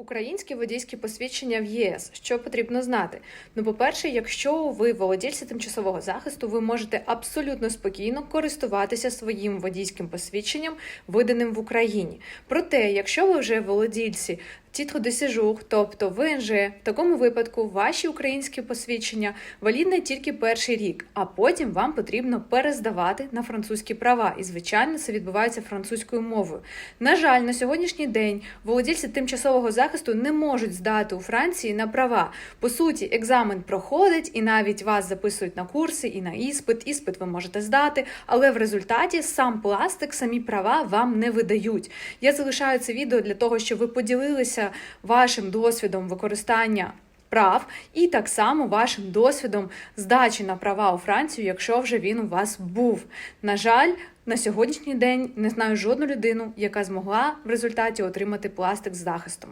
Українське водійське посвідчення в ЄС. Що потрібно знати? Ну, по-перше, якщо ви володільці тимчасового захисту, ви можете абсолютно спокійно користуватися своїм водійським посвідченням, виданим в Україні. Проте, якщо ви вже володільці тітро де сежур, тобто ВНЖ, в такому випадку ваші українські посвідчення валідне тільки перший рік, а потім вам потрібно перездавати на французькі права. І звичайно, це відбувається французькою мовою. На жаль, на сьогоднішній день володільці тимчасового захисту не можуть здати у Франції на права. По суті, екзамен проходить, і навіть вас записують на курси і на іспит. Іспит ви можете здати, але в результаті сам пластик, самі права вам не видають. Я залишаю це відео для того, щоб ви поділилися вашим досвідом використання. Прав і так само вашим досвідом здачі на права у Францію, якщо вже він у вас був. На жаль, на сьогоднішній день не знаю жодну людину, яка змогла в результаті отримати пластик з захистом.